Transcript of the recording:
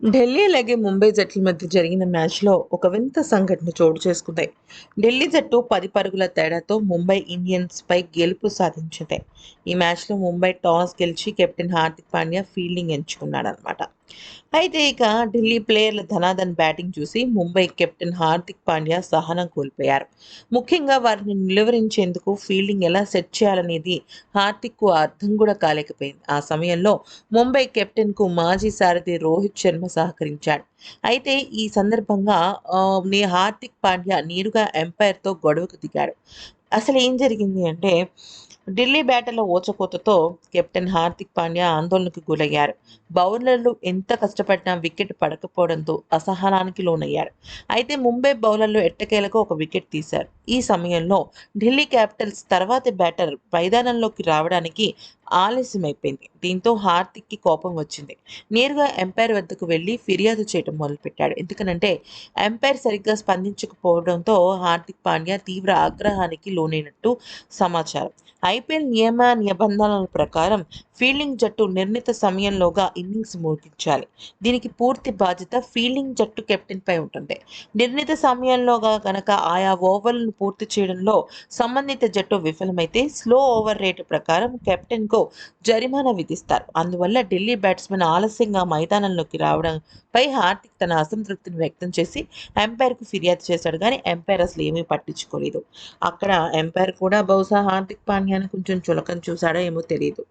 ఢిల్లీ అలాగే ముంబై జట్ల మధ్య జరిగిన మ్యాచ్లో ఒక వింత సంఘటన చోటు చేసుకుంది. ఢిల్లీ జట్టు పది పరుగుల తేడాతో ముంబై ఇండియన్స్పై గెలుపు సాధించింది. ఈ మ్యాచ్లో ముంబై టాస్ గెలిచి కెప్టెన్ హార్దిక్ పాండ్యా ఫీల్డింగ్ ఎంచుకున్నాడనమాట అయితే ఇక ఢిల్లీ ప్లేయర్ల ధనాధన్ బ్యాటింగ్ చూసి ముంబై కెప్టెన్ హార్దిక్ పాండ్యా సహనం కోల్పోయారు. ముఖ్యంగా వారిని నిలువరించేందుకు ఫీల్డింగ్ ఎలా సెట్ చేయాలనేది హార్దిక్కు అర్థం కూడా కాలేకపోయింది. ఆ సమయంలో ముంబై కెప్టెన్కు మాజీ సారథి రోహిత్ శర్మ సహకరించాడు. అయితే ఈ సందర్భంగా నీ హార్దిక్ పాండ్యా నేరుగా ఎంపైర్తో గొడవకు దిగాడు. అసలు ఏం జరిగింది అంటే ఢిల్లీ బ్యాటర్ల ఓచకోతతో కెప్టెన్ హార్దిక్ పాండ్యా ఆందోళనకు గురయ్యారు. బౌలర్లు ఎంత కష్టపడినా వికెట్ పడకపోవడంతో అసహనానికి లోనయ్యారు. అయితే ముంబై బౌలర్లు ఎట్టకేలకు ఒక వికెట్ తీశారు. ఈ సమయంలో ఢిల్లీ క్యాపిటల్స్ తర్వాతి బ్యాటర్ మైదానంలోకి రావడానికి ఆలస్యమైపోయింది. దీంతో హార్దిక్కి కోపం వచ్చింది. నేరుగా ఎంపైర్ వద్దకు వెళ్ళి ఫిర్యాదు చేయడం మొదలుపెట్టాడు. ఎందుకనంటే ఎంపైర్ సరిగ్గా స్పందించకపోవడంతో హార్దిక్ పాండ్యా తీవ్ర ఆగ్రహానికి లోనైనట్టు సమాచారం. ఐపీఎల్ నియమ నిబంధనల ప్రకారం ఫీల్డింగ్ జట్టు నిర్ణీత సమయంలోగా ఇన్నింగ్స్ ముగించాలి. దీనికి పూర్తి బాధ్యత ఫీల్డింగ్ జట్టు కెప్టెన్పై ఉంటుంది. నిర్ణీత సమయంలోగా కనుక ఆయా ఓవర్లను పూర్తి చేయడంలో సంబంధిత జట్టు విఫలమైతే స్లో ఓవర్ రేటు ప్రకారం కెప్టెన్కు జరిమానా విధిస్తారు. అందువల్ల ఢిల్లీ బ్యాట్స్మెన్ ఆలస్యంగా మైదానంలోకి రావడంపై హార్దిక్ తన అసంతృప్తిని వ్యక్తం చేసి ఎంపైర్కు ఫిర్యాదు చేశాడు కానీ ఎంపైర్ అసలు ఏమీ పట్టించుకోలేదు. అక్కడ ఎంపైర్ కూడా బహుశా హార్దిక్ పాండ్యాను కొంచెం చులకం చూశాడో ఏమో తెలియదు.